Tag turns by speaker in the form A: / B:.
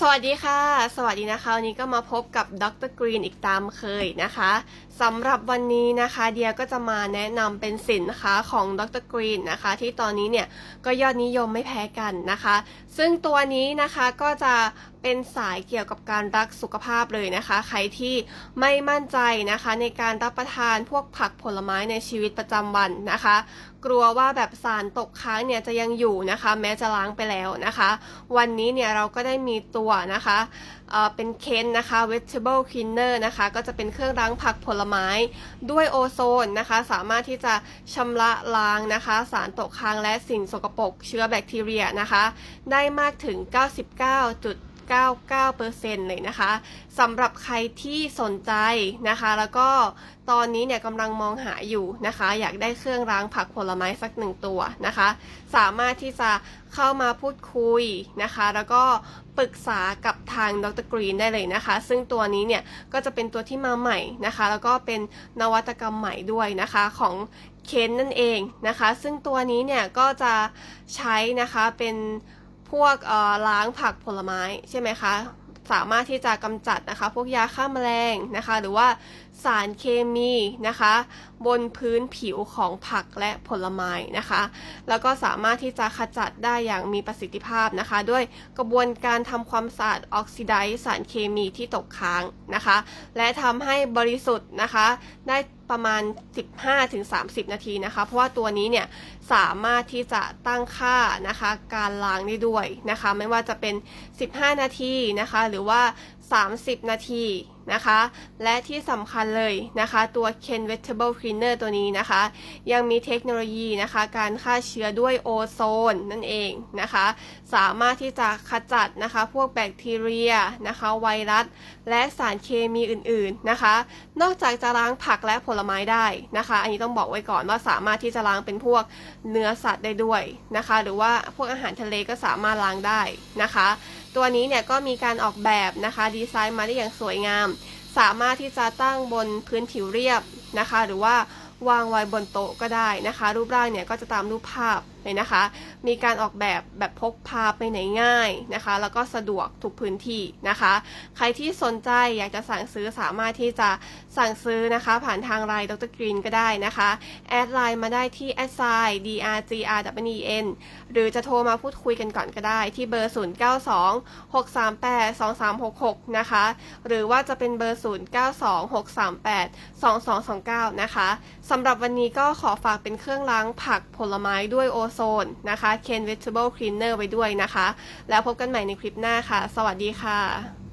A: สวัสดีค่ะ สวัสดีนะคะ วันนี้ก็มาพบกับดรกรีนอีกตามเคยนะคะสำหรับวันนี้นะคะเดียก็จะมาแนะนำเป็นสินค้าของดรกรีนนะคะ ที่ตอนนี้เนี่ยก็ยอดนิยมไม่แพ้กันนะคะ ซึ่งตัวนี้นะคะก็จะเป็นสายเกี่ยวกับการรักสุขภาพเลยนะคะ ใครที่ไม่มั่นใจนะคะ ในการรับประทานพวกผักผลไม้ในชีวิตประจำวันนะคะ กลัวว่าแบบสารตกค้างเนี่ยจะยังอยู่นะคะ แม้จะล้างไปแล้วนะคะ วันนี้เนี่ยเราก็ได้มีตัวนะคะเเป็นเคนนะคะ vegetable cleaner นะคะ ก็จะเป็นเครื่องล้างผักผลไม้ ด้วยโอโซนนะคะ สามารถที่จะชำระล้างนะคะ สารตกค้างและสิ่งสกปรกเชื้อแบคทีเรียนะคะ ได้มากถึง 99%เลยนะคะสำหรับใครที่สนใจนะคะ แล้วก็ตอนนี้เนี่ยกำลังมองหาอยู่นะคะ อยากได้เครื่องล้างผักผลไม้สักหนึ่งตัวนะคะ สามารถที่จะเข้ามาพูดคุยนะคะ แล้วก็ปรึกษากับทางดรกรีนได้เลยนะคะ ซึ่งตัวนี้เนี่ยก็จะเป็นตัวที่มาใหม่นะคะ แล้วก็เป็นนวัตกรรมใหม่ด้วยนะคะของเคนนั่นเองนะคะ ซึ่งตัวนี้เนี่ยก็จะใช้นะคะเป็น พวกล้างผักผลไม้ใช่ไหมคะ สามารถที่จะกำจัดนะคะพวกยาฆ่าแมลงนะคะ หรือว่าสารเคมีนะคะ บนพื้นผิวของผักและผลไม้นะคะ แล้วก็สามารถที่จะขจัดได้อย่างมีประสิทธิภาพนะคะ ด้วยกระบวนการทำความสะอาดออกซิไดซ์สารเคมีที่ตกค้างนะคะ และทำให้บริสุทธิ์นะคะ ได้ ประมาณ 15-30 นาทีนะคะ เพราะว่าตัวนี้เนี่ยสามารถที่จะตั้งค่านะคะการล้างได้ด้วยนะคะ ไม่ว่าจะเป็น 15 นาทีนะคะ หรือว่า 30 นาที นะคะ และที่สำคัญเลยนะคะ ตัว Ken Vegetable Cleaner ตัวนี้นะคะ ยังมีเทคโนโลยีนะคะ การฆ่าเชื้อด้วยโอโซนนั่นเองนะคะ สามารถที่จะขจัดนะคะ พวกแบคทีเรียนะคะ ไวรัส และสารเคมีอื่นๆนะคะ นอกจากจะล้างผักและผลไม้ได้นะคะ อันนี้ต้องบอกไว้ก่อนว่าสามารถที่จะล้างเป็นพวกเนื้อสัตว์ได้ด้วยนะคะ หรือว่าพวกอาหารทะเลก็สามารถล้างได้นะคะ ตัวนี้เนี่ยก็มีการออกแบบนะคะดีไซน์มาได้อย่างสวยงาม สามารถที่จะตั้งบนพื้นผิวเรียบนะคะ หรือว่าวางไว้บนโต๊ะก็ได้นะคะ รูปร่างเนี่ยก็จะตามรูปภาพ เลยนะคะ มีการออกแบบแบบพกพาไปไหนง่ายนะคะ แล้วก็สะดวกทุกพื้นที่นะคะ ใครที่สนใจอยากจะสั่งซื้อสามารถที่จะสั่งซื้อนะคะ ผ่านทางไลน์ดรกรีนก็ได้นะคะ แอดไลน์มาได้ที่แอดไซน์ drgrwen หรือจะโทรมาพูดคุยกันก่อนก็ได้ ที่เบอร์ 092 638 2366 นะคะ หรือว่าจะเป็นเบอร์ 092 638 2229 นะคะสำหรับวันนี้ก็ขอฝากเป็นเครื่องล้างผักผลไม้ด้วยโอโซนนะคะ Ken Vegetable Cleaner ไว้ด้วยนะคะ แล้วพบกันใหม่ในคลิปหน้าค่ะ สวัสดีค่ะ